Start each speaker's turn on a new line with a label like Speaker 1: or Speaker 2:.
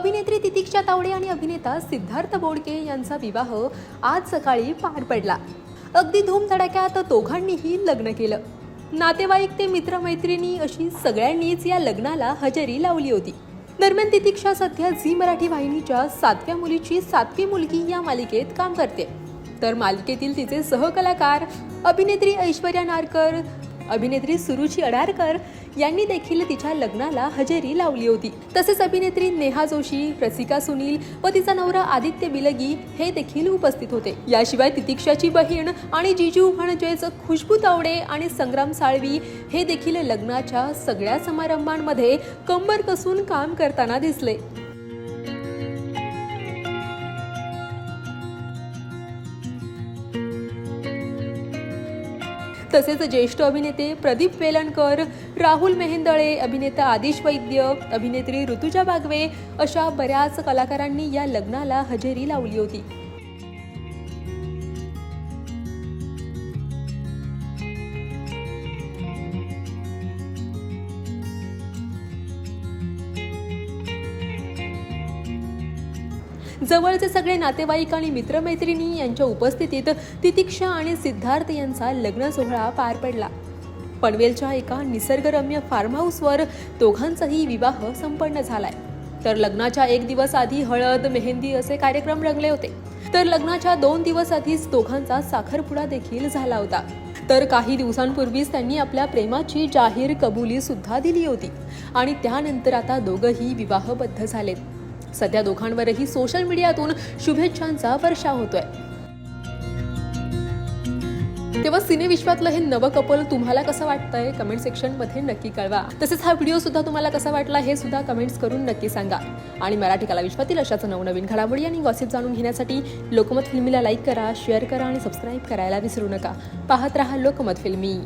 Speaker 1: अभिनेत्री तितिक्षा तावडे आणि अभिनेता सिद्धार्थ बोडके यांचा विवाह आज सकाळी पार पडला. अगदी धूमधडाक्यात दोघांनीही लग्न केलं. नातेवाईक ते मित्रमैत्रिणी अशी सगळ्यांनीच या लग्नाला हजेरी लावली होती. दरम्यान तितिक्षा सध्या झी मराठी वाहिनीच्या सातव्या मुलीची सातवी मुलगी या मालिकेत काम करते. तर मालिकेतील तिचे सहकलाकार अभिनेत्री ऐश्वर्या नारकर अभिनेत्री सुरुची अडारकर यांनी देखील तिच्या लग्नाला हजेरी लावली होती. तसेच अभिनेत्री नेहा जोशी रसिका सुनील व तिचा नवरा आदित्य बिलगी हे देखील उपस्थित होते. याशिवाय तितिक्षाची बहीण आणि जिजू म्हणजेच खुशबू तावडे आणि संग्राम साळवी हे देखील लग्नाच्या सगळ्या समारंभांमध्ये कंबर कसून काम करताना दिसले. तसेच ज्येष्ठ अभिनेते प्रदीप वेलणकर राहुल मेहेंदळे अभिनेता आदिश वैद्य अभिनेत्री ऋतुजा बागवे अशा बऱ्याच कलाकारांनी या लग्नाला हजेरी लावली होती. जवळचे सगळे नातेवाईक आणि मित्रमैत्रिणी यांच्या उपस्थितीत तितिक्षा आणि सिद्धार्थ यांचा लग्न सोहळा पार पडला. पनवेलच्या एका निसर्गरम्य फार्म हाऊसवर दोघांचाही विवाह संपन्न झालाय. तर लग्नाच्या एक दिवस आधी हळद मेहंदी असे कार्यक्रम रंगले होते. तर लग्नाच्या दोन दिवस आधीच दोघांचा साखरपुडा देखील झाला होता. तर काही दिवसांपूर्वीच त्यांनी आपल्या प्रेमाची जाहीर कबुली सुद्धा दिली होती. आणि त्यानंतर आता दोघंही विवाहबद्ध झालेत. सध्या दोघांवरही सोशल मीडियातून शुभेच्छांचा वर्षा होतोय. तेव्हा सिनेविश्वातलं हे नवं कपल तुम्हाला कसं वाटतंय? कमेंट सेक्शनमध्ये नक्की कळवा. तसेच हा व्हिडिओ सुद्धा तुम्हाला कसा वाटला हे सुद्धा कमेंट्स करून नक्की सांगा. आणि मराठी कला विश्वातील अशाच नवनवीन घडामोडी आणि गॉसिप जाणून घेण्यासाठी लोकमत फिल्मीला लाईक करा शेअर करा आणि सबस्क्राईब करायला विसरू नका. पाहत राहा लोकमत फिल्मी.